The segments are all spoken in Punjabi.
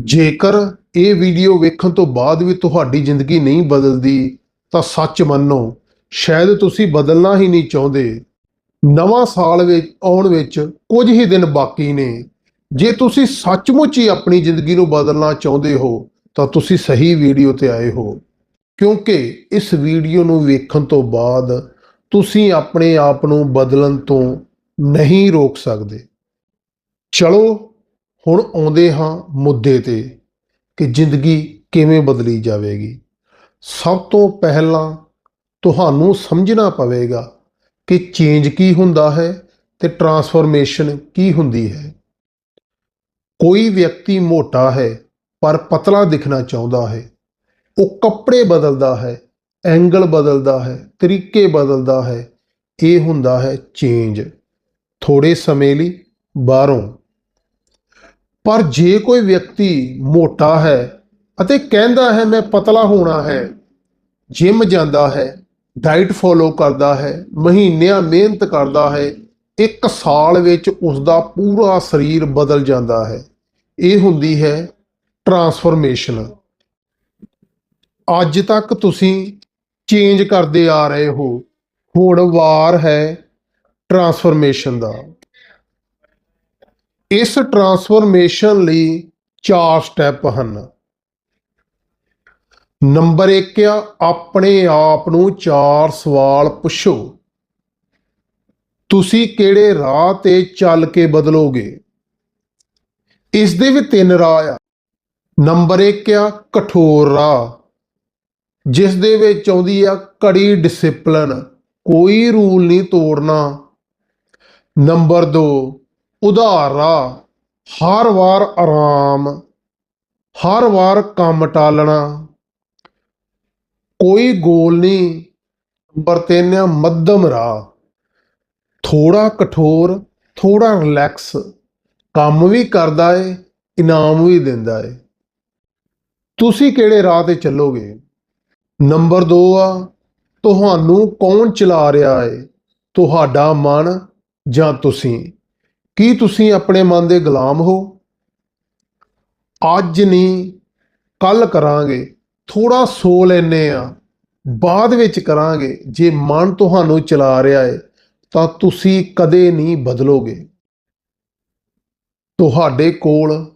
ਜੇਕਰ ਇਹ ਵੀਡੀਓ ਵੇਖਣ ਤੋਂ ਬਾਅਦ ਵੀ ਤੁਹਾਡੀ ਜ਼ਿੰਦਗੀ ਨਹੀਂ ਬਦਲਦੀ, ਤਾਂ ਸੱਚ ਮੰਨੋ, ਸ਼ਾਇਦ ਤੁਸੀਂ ਬਦਲਣਾ ਹੀ ਨਹੀਂ ਚਾਹੁੰਦੇ। ਨਵਾਂ ਸਾਲ ਵਿੱਚ ਆਉਣ ਵਿੱਚ ਕੁਝ ਹੀ ਦਿਨ ਬਾਕੀ ਨੇ। ਜੇ ਤੁਸੀਂ ਸੱਚਮੁੱਚ ਹੀ ਆਪਣੀ ਜ਼ਿੰਦਗੀ ਨੂੰ ਬਦਲਣਾ ਚਾਹੁੰਦੇ ਹੋ, ਤਾਂ ਤੁਸੀਂ ਸਹੀ ਵੀਡੀਓ ਤੇ ਆਏ ਹੋ। ਕਿਉਂਕਿ ਇਸ ਵੀਡੀਓ ਨੂੰ ਵੇਖਣ ਤੋਂ ਬਾਅਦ ਤੁਸੀਂ ਆਪਣੇ ਆਪ ਨੂੰ ਬਦਲਣ ਤੋਂ ਨਹੀਂ ਰੋਕ ਸਕਦੇ। ਚਲੋ ਹੁਣ ਆਉਂਦੇ ਹਾਂ ਮੁੱਦੇ ਤੇ ਕਿ ਜ਼ਿੰਦਗੀ ਕਿਵੇਂ ਬਦਲੀ ਜਾਵੇਗੀ। ਸਭ ਤੋਂ ਪਹਿਲਾਂ ਤੁਹਾਨੂੰ ਸਮਝਣਾ ਪਵੇਗਾ ਕਿ ਚੇਂਜ ਕੀ ਹੁੰਦਾ ਹੈ ਤੇ ਟਰਾਂਸਫਰਮੇਸ਼ਨ ਕੀ ਹੁੰਦੀ ਹੈ। ਕੋਈ ਵਿਅਕਤੀ ਮੋਟਾ ਹੈ ਪਰ ਪਤਲਾ ਦਿਖਣਾ ਚਾਹੁੰਦਾ ਹੈ। ਉਹ ਕੱਪੜੇ ਬਦਲਦਾ ਹੈ ਐਂਗਲ ਬਦਲਦਾ ਹੈ, ਤਰੀਕੇ ਬਦਲਦਾ ਹੈ। ਇਹ ਹੁੰਦਾ ਹੈ ਚੇਂਜ ਥੋੜੇ ਸਮੇਂ ਲਈ ਬਾਹਰੋਂ ਪਰ ਜੇ ਕੋਈ ਵਿਅਕਤੀ ਮੋਟਾ ਹੈ ਅਤੇ ਕਹਿੰਦਾ ਹੈ, ਮੈਂ ਪਤਲਾ ਹੋਣਾ ਹੈ ਜਿਮ ਜਾਂਦਾ ਹੈ ਡਾਈਟ ਫੋਲੋ ਕਰਦਾ ਹੈ, ਮਹੀਨਿਆਂ ਮਿਹਨਤ ਕਰਦਾ ਹੈ, ਇੱਕ ਸਾਲ ਵਿੱਚ ਉਸ ਦਾ ਪੂਰਾ ਸਰੀਰ ਬਦਲ ਜਾਂਦਾ ਹੈ। ਇਹ ਹੁੰਦੀ ਹੈ ਟਰਾਂਸਫਰਮੇਸ਼ਨ। ਅੱਜ ਤੱਕ ਤੁਸੀਂ ਚੇਂਜ ਕਰਦੇ ਆ ਰਹੇ ਹੋ। ਹੁਣ ਵਾਰ ਹੈ ਟਰਾਂਸਫਰਮੇਸ਼ਨ ਦਾ। ਇਸ ਟਰਾਂਸਫਰਮੇਸ਼ਨ ਲਈ ਚਾਰ ਸਟੈਪ ਹਨ। ਨੰਬਰ 1 ਆ, ਆਪਣੇ ਆਪ ਨੂੰ ਚਾਰ ਸਵਾਲ ਪੁੱਛੋ। ਤੁਸੀਂ ਕਿਹੜੇ ਰਾਹ ਤੇ ਚੱਲ ਕੇ ਬਦਲੋਗੇ? ਇਸ ਦੇ ਵੀ ਤਿੰਨ ਰਾਹ ਆ। ਨੰਬਰ 1 ਆ, ਕਠੋਰ ਰਾਹ। ਜਿਸ ਦੇ ਵਿੱਚ ਆਉਂਦੀ ਆ ਕੜੀ ਡਿਸਪਲਿਨ, ਕੋਈ ਰੂਲ ਨਹੀਂ ਤੋੜਨਾ। ਨੰਬਰ 2 ਉਧਾਰ ਰਾਹ ਹਰ ਵਾਰ ਆਰਾਮ, ਹਰ ਵਾਰ ਕੰਮ ਟਾਲਣਾ। ਕੋਈ ਗੋਲ ਨਹੀਂ ਨੰਬਰ 3 ਆ ਮੱਧਮ ਰਾਹ। ਥੋੜਾ ਕਠੋਰ ਥੋੜਾ ਰਿਲੈਕਸ ਕੰਮ ਵੀ ਕਰਦਾ ਏ, ਇਨਾਮ ਵੀ ਦਿੰਦਾ ਏ। ਤੁਸੀਂ ਕਿਹੜੇ ਰਾਹ ਤੇ ਚੱਲੋਗੇ? ਨੰਬਰ 2 ਆ, ਤੁਹਾਨੂੰ ਕੌਣ ਚਲਾ ਰਿਹਾ ਏ? ਤੁਹਾਡਾ ਮਨ ਜਾਂ ਤੁਸੀਂ? ਕੀ ਤੁਸੀਂ ਆਪਣੇ ਮਨ ਦੇ ਗੁਲਾਮ ਹੋ? ਅੱਜ ਨਹੀਂ, ਕੱਲ ਕਰਾਂਗੇ। ਥੋੜਾ ਸੋ ਲੈਨੇ ਆ ਬਾਅਦ ਵਿੱਚ ਕਰਾਂਗੇ। ਜੇ ਮਨ ਤੁਹਾਨੂੰ ਚਲਾ ਰਿਹਾ ਏ ਤਾਂ ਤੁਸੀਂ ਕਦੇ ਨਹੀਂ ਬਦਲੋਗੇ। ਤੁਹਾਡੇ ਕੋਲ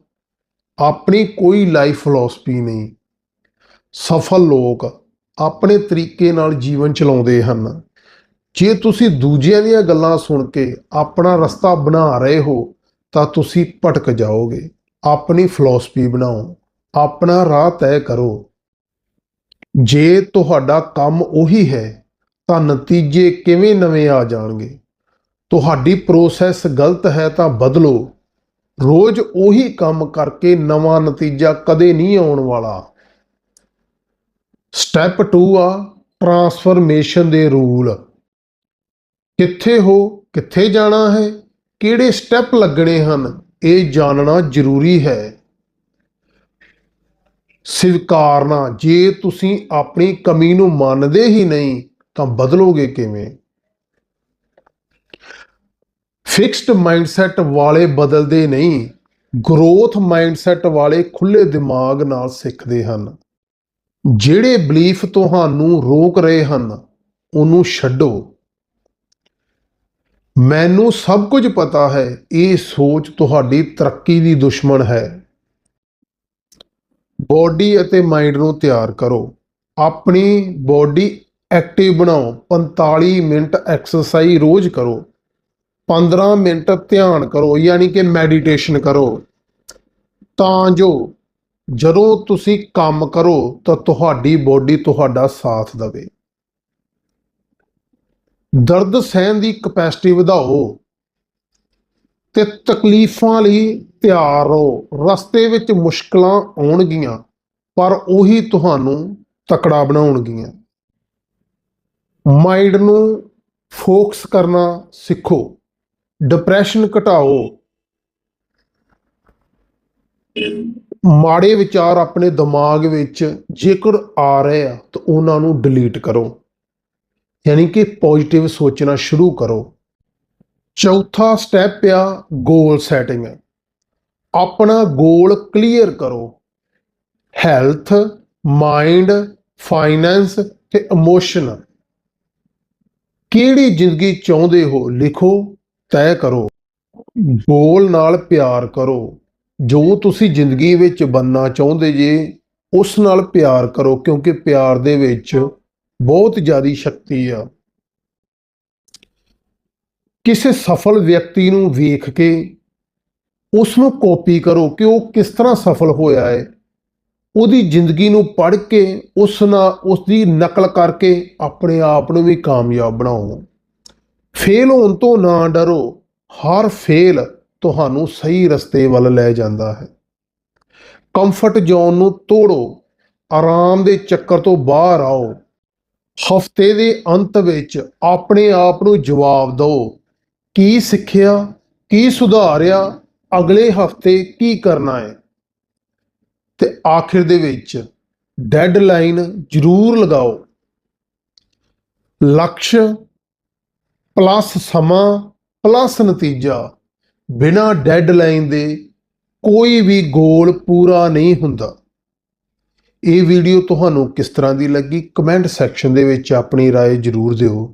ਆਪਣੀ ਕੋਈ ਲਾਈਫ ਫਿਲਾਸਫੀ ਨਹੀਂ। ਸਫਲ ਲੋਕ ਆਪਣੇ ਤਰੀਕੇ ਨਾਲ ਜੀਵਨ ਚਲਾਉਂਦੇ ਹਨ। ਜੇ ਤੁਸੀਂ ਦੂਜਿਆਂ ਦੀਆਂ ਗੱਲਾਂ ਸੁਣ ਕੇ ਆਪਣਾ ਰਸਤਾ ਬਣਾ ਰਹੇ ਹੋ, ਤਾਂ ਤੁਸੀਂ ਭਟਕ ਜਾਓਗੇ। ਆਪਣੀ ਫਿਲਾਸਫੀ ਬਣਾਓ, ਆਪਣਾ ਰਾਹ ਤੈਅ ਕਰੋ। ਜੇ ਤੁਹਾਡਾ ਕੰਮ ਉਹੀ ਹੈ, ਤਾਂ ਨਤੀਜੇ ਕਿਵੇਂ ਨਵੇਂ ਆ ਜਾਣਗੇ? ਤੁਹਾਡੀ ਪ੍ਰੋਸੈਸ ਗਲਤ ਹੈ ਤਾਂ ਬਦਲੋ। ਰੋਜ਼ ਉਹੀ ਕੰਮ ਕਰਕੇ ਨਵਾਂ ਨਤੀਜਾ ਕਦੇ ਨਹੀਂ ਆਉਣ ਵਾਲਾ। ਸਟੈਪ 2 ਆ ਟਰਾਂਸਫਰਮੇਸ਼ਨ ਦੇ ਰੂਲ। ਕਿੱਥੇ ਹੋ, ਕਿੱਥੇ ਜਾਣਾ ਹੈ, ਕਿਹੜੇ ਸਟੈਪ ਲੱਗਣੇ ਹਨ, ਇਹ ਜਾਣਨਾ ਜ਼ਰੂਰੀ ਹੈ। ਸਵੀਕਾਰਨਾ, ਜੇ ਤੁਸੀਂ ਆਪਣੀ ਕਮੀ ਨੂੰ ਮੰਨਦੇ ਹੀ ਨਹੀਂ, ਤਾਂ ਬਦਲੋਗੇ ਕਿਵੇਂ? ਫਿਕਸਡ ਮਾਈਂਡਸੈਟ ਵਾਲੇ ਬਦਲਦੇ ਨਹੀਂ ਗਰੋਥ ਮਾਈਂਡਸੈਟ ਵਾਲੇ ਖੁੱਲੇ ਦਿਮਾਗ ਨਾਲ ਸਿੱਖਦੇ ਹਨ। ਜਿਹੜੇ ਬਲੀਫ ਤੁਹਾਨੂੰ ਰੋਕ ਰਹੇ ਹਨ, ਉਹਨੂੰ ਛੱਡੋ। ਮੈਨੂੰ ਸਭ ਕੁਝ ਪਤਾ ਹੈ। ਇਹ ਸੋਚ ਤੁਹਾਡੀ ਤਰੱਕੀ ਦੀ ਦੁਸ਼ਮਣ ਹੈ। ਬੋਡੀ ਅਤੇ ਮਾਈਂਡ ਨੂੰ ਤਿਆਰ ਕਰੋ। ਆਪਣੀ ਬੋਡੀ ਐਕਟਿਵ ਬਣਾਓ। 45 ਮਿੰਟ ਐਕਸਰਸਾਈਜ਼ ਰੋਜ਼ ਕਰੋ। 15 ਮਿੰਟ ਧਿਆਨ ਕਰੋ। ਯਾਨੀ ਕਿ ਮੈਡੀਟੇਸ਼ਨ ਕਰੋ। ਤਾਂ ਜੋ ਜਦੋਂ ਤੁਸੀਂ ਕੰਮ ਕਰੋ ਤਾਂ ਤੁਹਾਡੀ ਬੋਡੀ ਤੁਹਾਡਾ ਸਾਥ ਦੇਵੇ। ਦਰਦ ਸਹਿਣ ਦੀ ਕਪੈਸਿਟੀ ਵਧਾਓ ਤੇ ਤਕਲੀਫਾਂ ਲਈ ਤਿਆਰ ਰਹੋ। ਰਸਤੇ ਵਿੱਚ ਮੁਸ਼ਕਲਾਂ ਆਉਣਗੀਆਂ, ਪਰ ਉਹੀ ਤੁਹਾਨੂੰ ਤਕੜਾ ਬਣਾਉਣਗੀਆਂ। ਮਾਈਂਡ ਨੂੰ ਫੋਕਸ ਕਰਨਾ ਸਿੱਖੋ, ਡਿਪਰੈਸ਼ਨ ਘਟਾਓ। ਮਾੜੇ ਵਿਚਾਰ ਆਪਣੇ ਦਿਮਾਗ ਵਿੱਚ ਜੇਕਰ ਆ ਰਹੇ ਆ, ਤਾਂ ਉਹਨਾਂ ਨੂੰ ਡਿਲੀਟ ਕਰੋ। ਯਾਨੀ ਕਿ ਪੋਜ਼ਿਟਿਵ ਸੋਚਣਾ ਸ਼ੁਰੂ ਕਰੋ। ਚੌਥਾ ਸਟੈਪ ਆ ਗੋਲ ਸੈਟਿੰਗ ਆਪਣਾ ਗੋਲ ਕਲੀਅਰ ਕਰੋ। ਹੈਲਥ ਮਾਈਂਡ ਫਾਈਨੈਂਸ ਤੇ ਇਮੋਸ਼ਨ ਕਿਹੜੀ ਜ਼ਿੰਦਗੀ ਚਾਹੁੰਦੇ ਹੋ ਲਿਖੋ, ਤੈਅ ਕਰੋ। ਗੋਲ ਨਾਲ ਪਿਆਰ ਕਰੋ। ਜੋ ਤੁਸੀਂ ਜ਼ਿੰਦਗੀ ਵਿੱਚ ਬੰਨਾ ਚਾਹੁੰਦੇ ਜੇ, ਉਸ ਨਾਲ ਪਿਆਰ ਕਰੋ ਕਿਉਂਕਿ ਪਿਆਰ ਦੇ ਵਿੱਚ ਬਹੁਤ ਜ਼ਿਆਦੀ ਸ਼ਕਤੀ ਆ। ਕਿਸੇ ਸਫਲ ਵਿਅਕਤੀ ਨੂੰ ਵੇਖ ਕੇ ਉਸ ਨੂੰ ਕਾਪੀ ਕਰੋ ਕਿ ਉਹ ਕਿਸ ਤਰ੍ਹਾਂ ਸਫਲ ਹੋਇਆ ਹੈ। ਉਹਦੀ ਜ਼ਿੰਦਗੀ ਨੂੰ ਪੜ੍ਹ ਕੇ ਉਸ ਨਾਲ ਉਸ ਦੀ ਨਕਲ ਕਰਕੇ ਆਪਣੇ ਆਪ ਨੂੰ ਵੀ ਕਾਮਯਾਬ ਬਣਾਓ। ਫੇਲ ਹੋਣ ਤੋਂ ਨਾ ਡਰੋ, ਹਰ ਫੇਲ ਤੁਹਾਨੂੰ ਸਹੀ ਰਸਤੇ ਵੱਲ ਲੈ ਜਾਂਦਾ ਹੈ। ਕੰਫਰਟ ਜ਼ੋਨ ਨੂੰ ਤੋੜੋ, ਆਰਾਮ ਦੇ ਚੱਕਰ ਤੋਂ ਬਾਹਰ ਆਓ। ਹਫ਼ਤੇ ਦੇ ਅੰਤ ਵਿੱਚ ਆਪਣੇ ਆਪ ਨੂੰ ਜਵਾਬ ਦਿਓ। ਕੀ ਸਿੱਖਿਆ, ਕੀ ਸੁਧਾਰਿਆ, ਅਗਲੇ ਹਫ਼ਤੇ ਕੀ ਕਰਨਾ ਹੈ? ਤੇ ਆਖਿਰ ਦੇ ਵਿੱਚ ਡੈਡਲਾਈਨ ਜ਼ਰੂਰ ਲਗਾਓ। ਲਕਸ਼ ਪਲੱਸ ਸਮਾਂ ਪਲੱਸ ਨਤੀਜਾ। ਬਿਨਾ ਡੈਡਲਾਈਨ ਦੇ ਕੋਈ ਵੀ ਗੋਲ ਪੂਰਾ ਨਹੀਂ ਹੁੰਦਾ। ਇਹ ਵੀਡੀਓ ਤੁਹਾਨੂੰ ਕਿਸ ਤਰ੍ਹਾਂ ਦੀ ਲੱਗੀ ਕਮੈਂਟ ਸੈਕਸ਼ਨ ਦੇ ਵਿੱਚ ਆਪਣੀ رائے ਜ਼ਰੂਰ ਦਿਓ